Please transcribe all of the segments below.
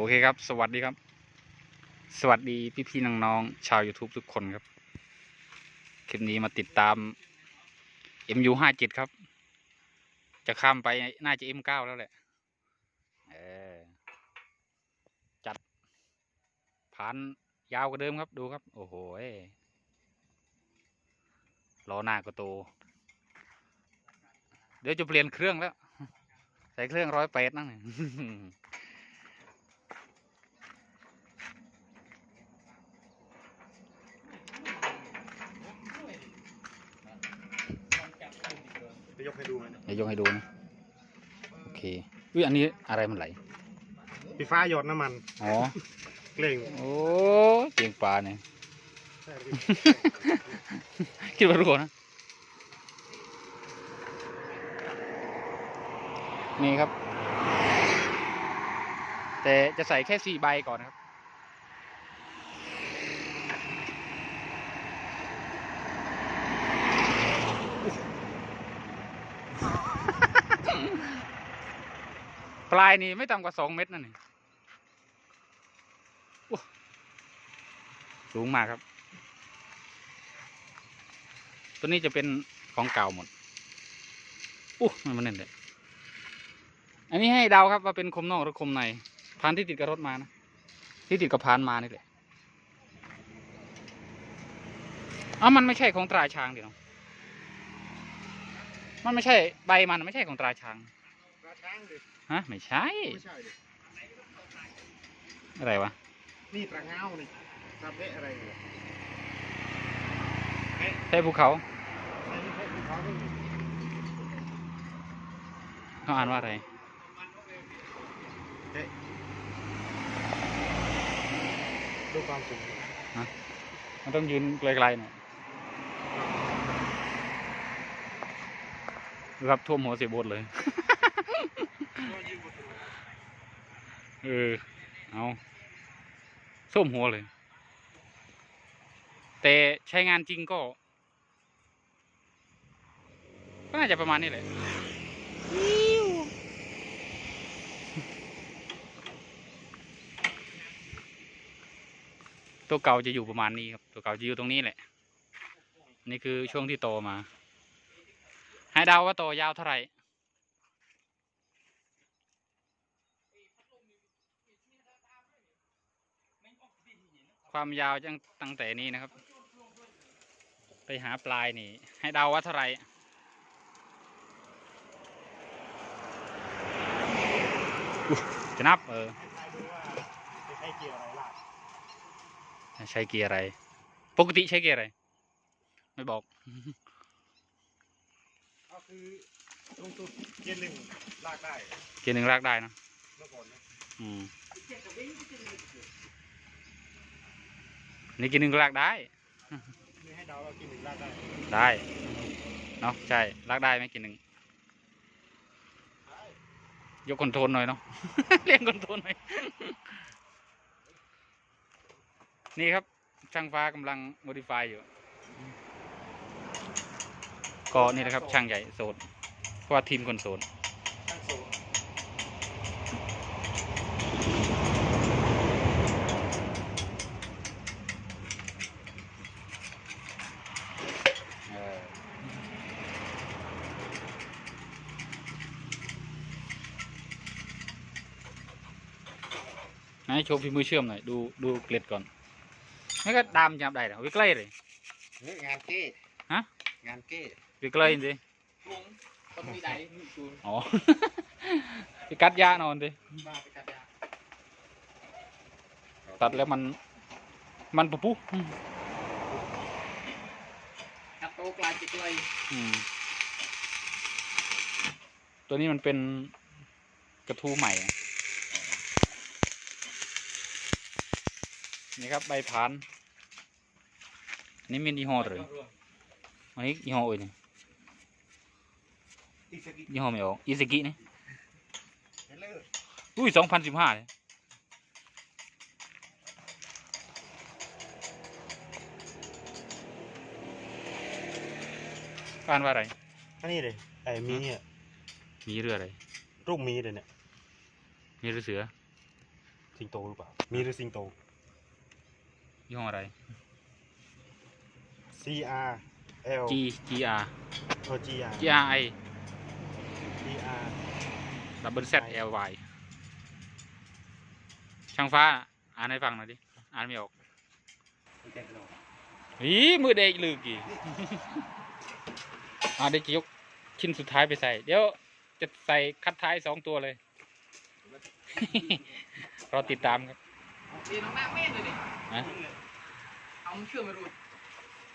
โอเคครับ สวัสดีครับ สวัสดีพี่พี่ๆน้องๆชาว YouTube ทุกคนครับ คลิปนี้มาติดตาม MU ห้าเจ็ดครับ จะข้ามไปน่าจะ M เก้าแล้วแหละเออจัดผ่านยาวกว่าเดิมครับดูครับ โอ้โหล้อหน้าก็โต เดี๋ยวจะเปลี่ยนเครื่องแล้ว ใส่เครื่องร้อยแปดนั่ง ยจะยกให้ดูไหมเดี๋ยวยกให้ดูนะโอเคอุ้ยอันนี้อะไรมันไหลพี่ฟ้าหยดน้ำมันอ๋อเกล่งโอ้เจียงปลาเนี่ย ใช่พี่คิดว่ารู้นะ นี่ครับ แต่จะใส่แค่สี่ใบก่อนนะครับ ปลายนี่ไม่ต่ำกว่าสองเมตรนั่นนี่โอ้สูงมากครับ ตัวนี้จะเป็นของเก่าหมดอู้มันมันนั่นเลยอันนี้ให้เดาครับว่าเป็นคมนอกหรือคมในพานที่ติดกับรถมานะที่ติดกับพานมานี่แหละอ้ามันไม่ใช่ของตราช้างดิเนาะมันไม่ใช่ใบมันไม่ใช่ของตราช้างปลาช้างดิ ฮะ ไม่ใช่ ไม่ใช่ดิอะไรวะ นี่ปลาเงานี่ซาเปะอะไรเนี่ยใช่ภูเขาไอ้นี่เพชรภูเขาไม่มีเขาอ่านว่าอะไร เอ๊ะดูความสูงมันต้องยืนไกลๆหน่อยดูครับท่วมหัวเสียโบดเลย ออ เอาส้มหัวเลย แต่ใช้งานจริงก็ ก็น่าจะประมาณนี้แหละตัวเก่าจะอยู่ประมาณนี้ครับ ตัวเก่าจะอยู่ตรงนี้แหละ นี่คือช่วงที่โตมา ให้เดาว่าโตยาวเท่าไหร่ ความยาวจังตั้งแต่นี้นะครับ ไปหาปลายนี่ ให้เดาว่าเท่าไหร่อุ๊ยจะนับเออใครดูว่าจะใช้เกียร์อะไรล่ะใช้เกียร์อะไร ปกติใช้เกียร์อะไร ไม่บอกก็คือลงทุนเกียร์หนึ่งลากได้ เกียร์หนึ่งลากได้นะเมื่อก่อนนะอืม นี่เกียร์หนึ่งก็ลากได้นี่ให้เดาว่าเกียร์หนึ่งลากได้ ได้ เนาะใช่ลากได้ไหมเกียร์หนึ่งยกคอนโทรลหน่อยเนาะเรียงคอนโทรลหน่อย นี่ครับ ช่างฟ้ากำลัง modify อยู่ ก็นี่นะครับ ช่างใหญ่โซนเพราะว่าทีมคนโซน ตั้งสูง เออไหน โชว์ฝีมือเชื่อมหน่อยดูดูเกล็ดก่อนนี่ก็ดามจับได้เหรอวิใกล้เลย เฮ้ยงานเก้ฮะ งานเก้วิใกล้สิลุงต้องมีไหนมีจูนอ๋อวิกัดยานอนสิมาไปกัดยาตัดแล้วมัน มันปุ๊บปุ๊บกัดโตกลายจิกเลยอืมตัวนี้มันเป็นกระทู้ใหม่อะ นี่ครับใบผานอันนี้มียี่ห้อเลยอันนี้ยี่ห้ออื่นนี่อีสกิยี่ห้อไม่ออกอิซากินี่เฮลเลอร์อุ้ยสองพันสิบห้าเลยอ่านว่าอะไร อันนี้เลยไอ้มีเนี่ยมีเรืออะไร รูปมีเลยเนี่ย มีเรือเสือ สิงโตหรือเปล่า มีหรือสิงโต ยี่ห้ออะไร C R L G G R โอ G R G R I G R ดับเบิล Z L Y ช่างฟ้า อ่านให้ฟังหน่อยดิ อ่านไม่ออกอีมือเด็กลือกี่อ่าเด็กจะยกชิ้นสุดท้ายไปใส่ เดี๋ยวจะใส่คัดท้ายสองตัวเลย รอติดตามครับ វានឹងណាមែនទេនេះណាអំឈឿមិនរួច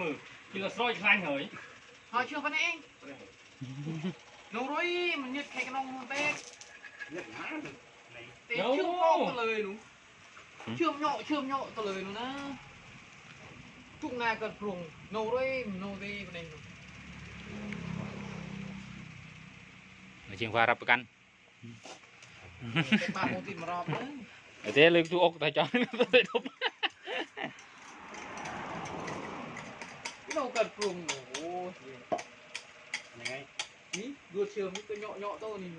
មើលគេស្រោចខ្លាញ់ហើយហើយឈឿប៉ុណ្ណេះអីនោះរួយមិនញឹកខេក្នុងនោះទេញឹកណាទេឈឿមកទៅលើនោះឈឿមញោឈឿមញោទៅលើនោះណាជុកណាក៏ព្រងនោះរួយមិននោះទេប៉ុណ្ណេះនោះជាងវ៉ារាប់ប្រកាន់បាទមកទីមករອບហ្នឹង กกันเลยหนูนะทุกนาเกิดปรุงโนรุ้ยโนดีกันเอง เชียงฟ้ารับประกัน เป็นบ้านโมติมารอบเลย เดี๋ยวเลยทุกอกแต่จอนเลยทุบ พี่น้องเกิดปรุงโอ้โห ยังไง นี่ดูเชื่อมนี่ก็โยกโยกตัวนี่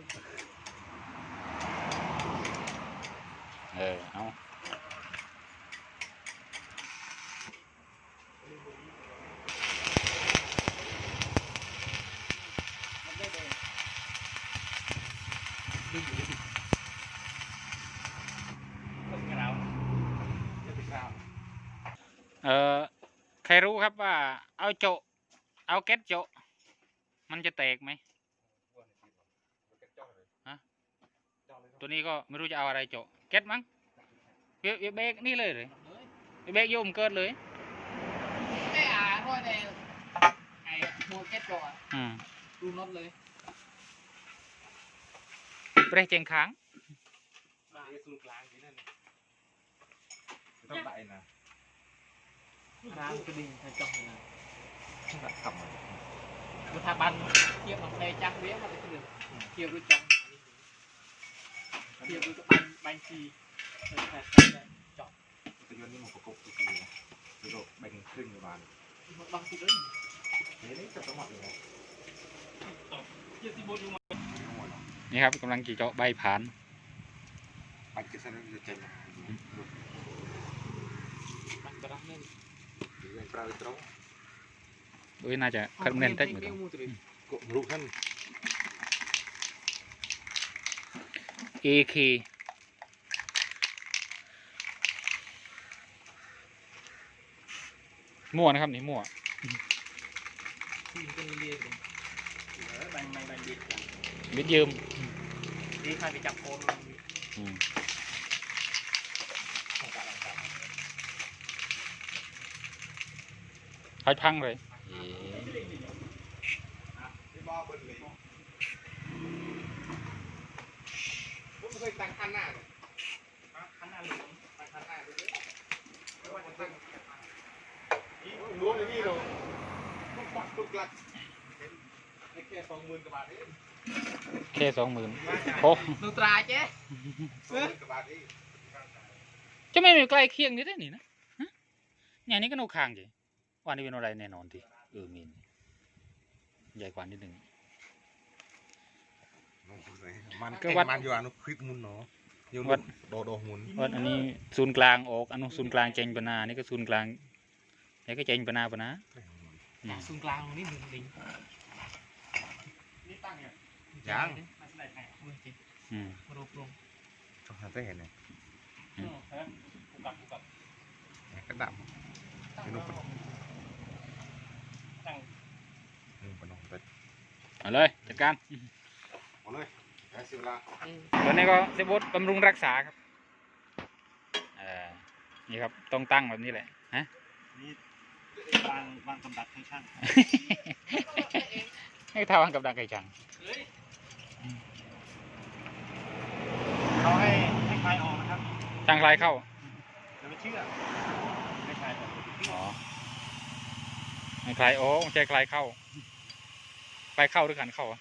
เออ เอา เออใค รรู้ครับว่า เอาโจะเอาแก๊สโจะมันจะแตกไหมฮะตัวนี้ก็ไม่รู้จะเอาอะไรโจะแก๊สมั้งเบียเบรกนี่เลยเลยเบรกโยมเกิดเลยไอ้อาเพราะแต่ไอ้โมเก็ตก่อนอืมดูน็อตเลยเบรกเจงค้างศูนย์กลางที่นั่นต้องไปนะ น้ำกระดิ่งใส่จ่องเลยกลับมาบุทาบันเทียบกับในจักเลี้ยงมาเป็นเรื่งเทียบด้วยจังเทียบด้วยบันบัญชีจ่องตัวยนต์นี่มันประกบตัวนี้นะแล้วก็แบ่งครึ่งประมาณบางทีเลยนี่นี่จะต้องหมดเลยนี่ครับกำลังจะเจาะใบผานปัดกระสันจะเจ๋งนะมันกระ ด้างเล่นหรือเป็นปลาตรงโอ้ยน่าจะคัดเน้นเต็มอยู่มูตริกบลูกท่าน AK มั่วนะครับนี่มั่วมิดยืมดีใครไปจับโคน อืมพัดพังเลยเอ๊ะที่บ้าเบิ้ลเลยผมเคยตั้งคันหน้าเลยคันหน้าเลยตั้งคันหน้าเลยไม่ว่าจะตั้งล้วงเลยพี่เราทุกปักทุกหลักแค่สองหมื่นกว่าบาทเองแค่สองหมื่นโอ้นูตราเจ๊สองหมื่นกว่าบาทเองจะไม่มีใกล้เคียงนี่ได้นี่นะฮะอย่างนี้ก็โนคางจี วันนี้เป็นอะไรแน่นอนทีเออมีนใหญ่กว่านิดหนึ่ง มันก็ก็วัวัดดมันอยู่อะนุคลิกมุนเนาะยูวัด โดโดมุนว่าอันนี้ศูนย์กลางออกอันนู้นศูนย์กลางเจงปนานี่ก็ศูนย์กลางนี่ก็เจงปนาปนาอืมศูนย์กลางนี่หนึ่งลิงนี่ตั้งเนี่ยยังมาสไลด์ไงมือจิอืมมารูปลงต้องทำได้เห็นเลย อืม ฮะกูกลับกูกลับ กระดับ ตั้ง เป็นรูป ตั้ง หนึ่งปนองเป็ด เอาเลยจัดการเอาเลยแค่สิบละตอนนี้ก็เซบดบำรุงรักษาครับเออนี่ครับต้องตั้งแบบนี้แหละฮะนี่วางวางกำดักให้ช่างให้ทาวังกับดังไก่จังเฮ้ยเขาให้ให้คลายออกนะครับช่างคลายเข้าอย่าไปเชื่อให้คลายออกอ๋อให้คลายโอ้ใช่คลายเข้า ไปเข้าด้วยกันเข้าพุ่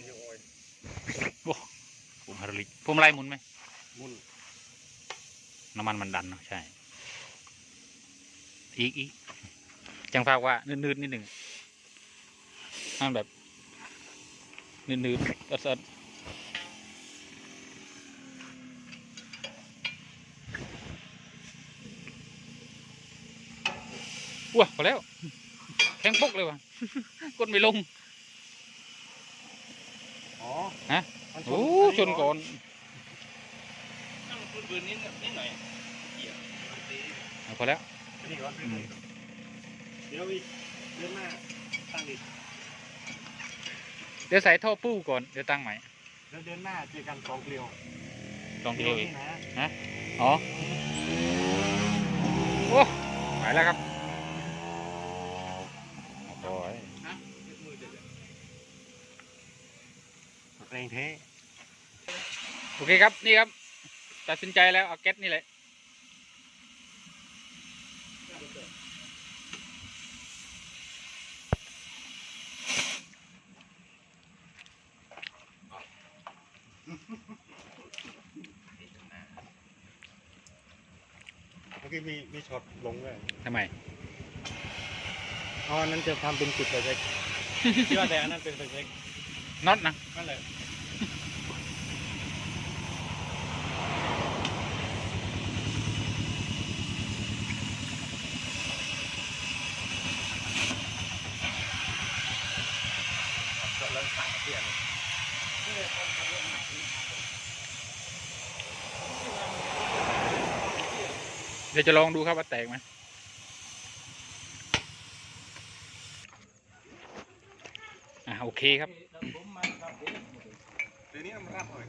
นอยู่โอ้ยโอ้ผมฮาริผมล่หมุนไหม น้ำมันมันดันเนาะใช่ อีกอีกจังฝากว่านืดๆนิดหนึ่งให้มันแบบนืดๆอัดๆว้าพอแล้ว แข็งปกเลยว่ะกดไม่ลง อ๋อ ฮะมันโอ้ ชนก่อน นั่งปืนๆนิดนิดหน่อยเอาพอแล้วนี่ก่อนอืมเดี๋ยวอีกเดือนหน้าตั้งอีกเดี๋ยวใส่ท่อปู้ก่อนเดี๋ยวตั้งใหม่เดี๋ยวเดือนหน้าเจอกันสองเกลียวลองเดียวอีกนี่นะอ๋อโอ้ไปแล้วครับโอ้ยแรงเทโอเคครับ นี่ครับ ตัดสินใจแล้วเอาแก๊สนี่แหละเมื่อกี้มีมีช็อตลงด้วยทำไม อ๋ออันนั้นจะทำเป็นจุดไปเช็คคิดว่าแต่อันนั้นเป็นไปเช็คน็อตนะ นั่นแหละ เดี๋ยวจะลองดูครับว่าแตกไหมอะโอเคครับ ทีนี้มันรับเลย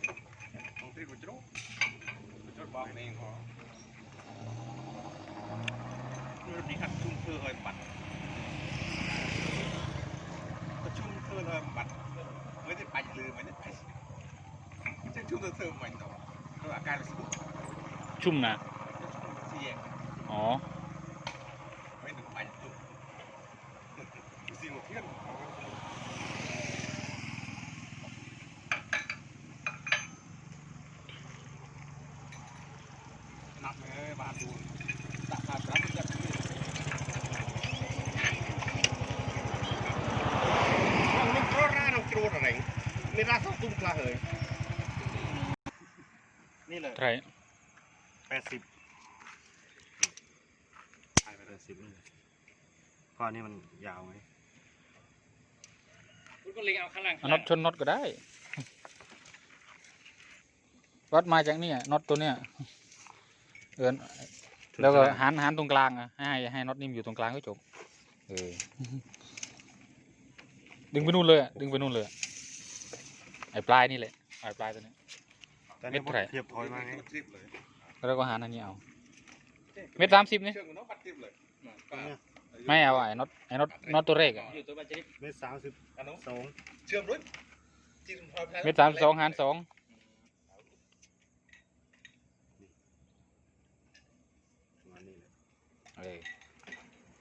ต้องตีกุจโร่กุจโร่บอกเองขอนี่ดีครับชุ่มเพื่อเลยปัดก็ชุ่มเพื่อเลยปัดไม่ได้ไปัดเลยไม่ได้ปัดจะชุ่มเธอเธอมันต่อตัวอาการรู้สึกชุ่มนะ อ๋อไม่ถึงปัดตุ่มสิ่งเที่ยงนับเลยบาดูตักบาดรับจับมันเพราะร้านเราโจรอะไรไม่ร้าสองตุ้มกลาเลยนี่เลย ไทร แปดสิบใช่แปดสิบนี่ก้ อนนี้มันยาวไหมคุณก็เล็งเอาข้างล่างเอาน็อตชนน็อตก็ได้ วัดมาจากเนี่ยน็อตตัวเนี้ยเอินแล้วก็หันหันตรงกลางอะให้ให้น็อตนิ่มอยู่ตรงกลางก็จบ เออ ดึงไปนู่นเลยอะดึงไปนู่นเลยอะไอ้ปลายนี่แหละไอ้ปลายตัวนี้แต่นี่เม็ดเท่าไหร่ เทียบพอยมาไงแล้วก็หันอันนี้เอา เม็ดสามสิบนี่เชื่อมันต้องปัดทิพเลย ไม่เอาไอ้น็อตไอ้น็อตน็อตตัวเล็กอะอยู่ตัวบัญชีเมตรสามสิบอันนู้นสองเชื่อมด้วยจีนพลอยเม็ดสามสองหันสองประมาณนี้เลยเออ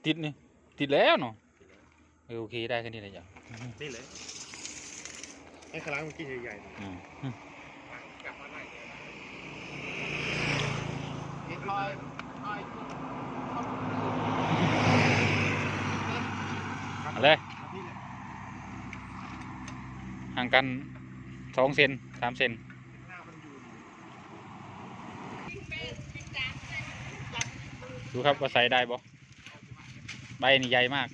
ติดนี่ติดแล้วเนาะเออโอเคได้แค่นี้เลยจ้ะนี่เลยไอ้ขางหลังเมื่อกี้ใหญ่ๆหน่อยอืมกลับมาไหนเนี่ยพลอยพลอย เลยห่างกันสองเซนสามเซนดูครับว่าใส่ได้บ่ใบนี่ใหญ่มาก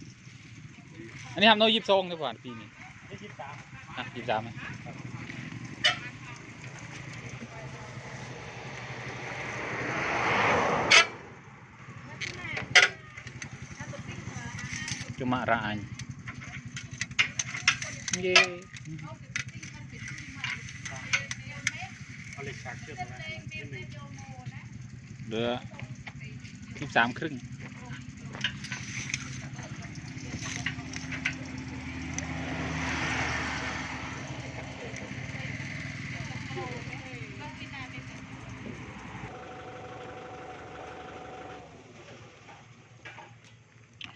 อันนี้ทำโน้ยิบซองดีกว่าปีนี้ยี่สิบสามอะยิบสามไหมจุมาระอัน เย้เอาเหล็กฉากเชื่อมมานิดนึงเหลือยิบสามครึ่ง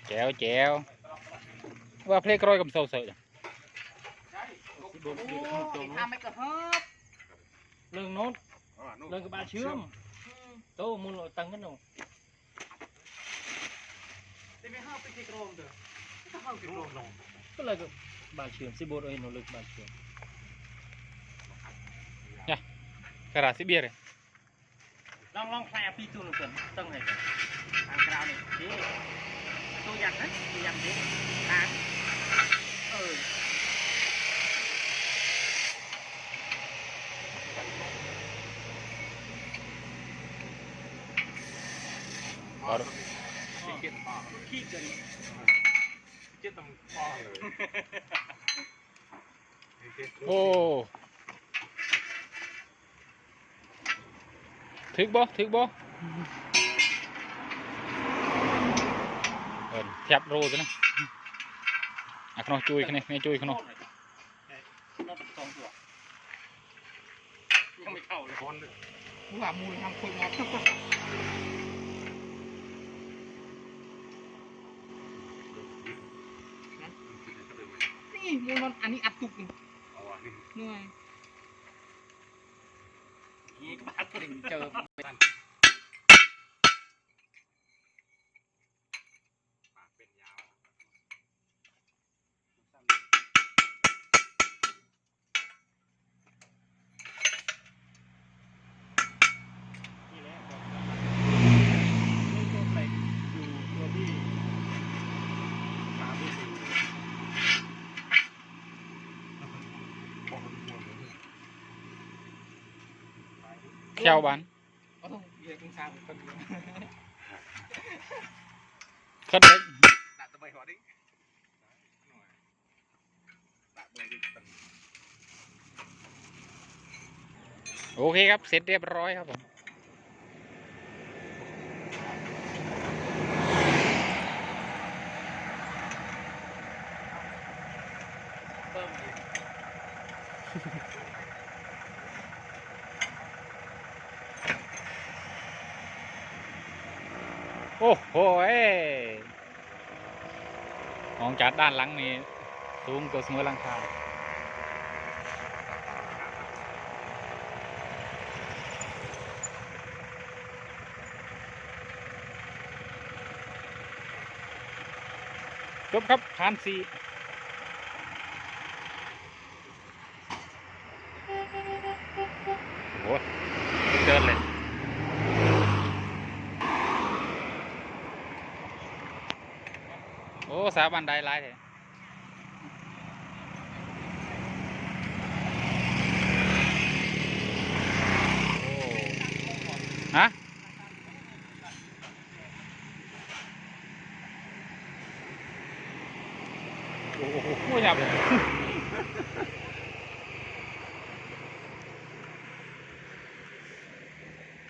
แจ๋วแจ๋วว่าเพลงร้อยกับโซเซอร์ โดนโอ้เดือดข้างตรงทำไม่กระเฮิบเรื่องโน้นอ๋อนู่นเรื่องกระบาเชื่อมโตมูลตังกันหนูแต่ไม่เฮิบไปที่กรมเด้อไม่เฮิบที่กรมลงก็เลยก็บาเชื่อมสิโบดเอ้ยหนูเลิกบาเชื่อมกระดาษซิเบียร์เลยลองลองแผลปีตัวหนึ่งก่อนต้องให้กันทางกราวนี่ดีตัวอย่างนั้นตัวอย่างนี้ทางเออ อ๋อขี้เกียจพ่อ ขี้เกิน เกียจต้องพ่อเลย โอ้ถึกบ่ถึกบ่เออแทบโรตัวนะอะขนมจุยขนมไม่จุยขนมรอบสองตัวยังไม่เข้าเลยคนเลยว่ามูลทำคนมอ มูลมันอันนี้อัดตุกนี่เอาอะนี่เหนื่อยอีกบาทถึงเจอปากเป็นยาว นี่แหละเรื่องตัวเหล็กอยู่ตัวที่สามที่สี่ พอมันม้วนเลย เที่ยวบ้าน ก็ต้องเรียกคุณสามคนเดียว ขึ้นเลย ดัดตะไบหัวดิดัดเลยดิเป็ นโอเคครับเสร็จเรียบร้อยครับผม เพิ่มอีก โอ้โหเอ้มองจากด้านหลังนี่สูงเกือบเสมอหลังคาจบครับคานสี่โอ้โหเดินเลย โอ้สาบันไดหลายเลยโอ้ฮะโอ้โหยับเลย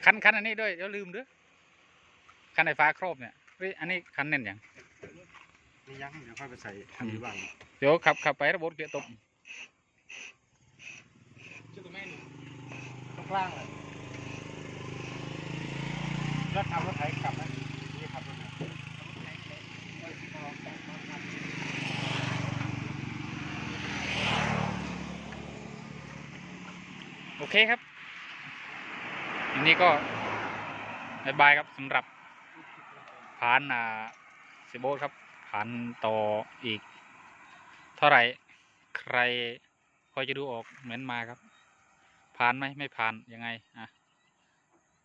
คันคันอันนี้ด้วยเดี๋ยวลืมด้อคันไฟฟ้าครอบเนี่ยเฮ้ยอันนี้คันเน่นอย่าง นี่ยังเดี๋ยวค่อยไปใส่ทำดีบ้างเดี๋ยวขับขับไประบบเกียร์ตกชื่อตัวแม่นี่ตรงกลางเลยแล้วขับรถไถขับไหมนี่ขับรถไหนโอเคครับอันนี้ก็บายบายครับสำหรับผ่านอ่าเซโบทครับ ผ่านต่ออีก เท่าไหร่ ใครพอจะดูออกเม้นมาครับ ผ่านไหมไม่ผ่านยังไงอะ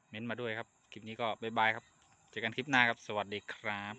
เม้นมาด้วยครับ คลิปนี้ก็บายบายครับ เจอกันคลิปหน้าครับ สวัสดีครับ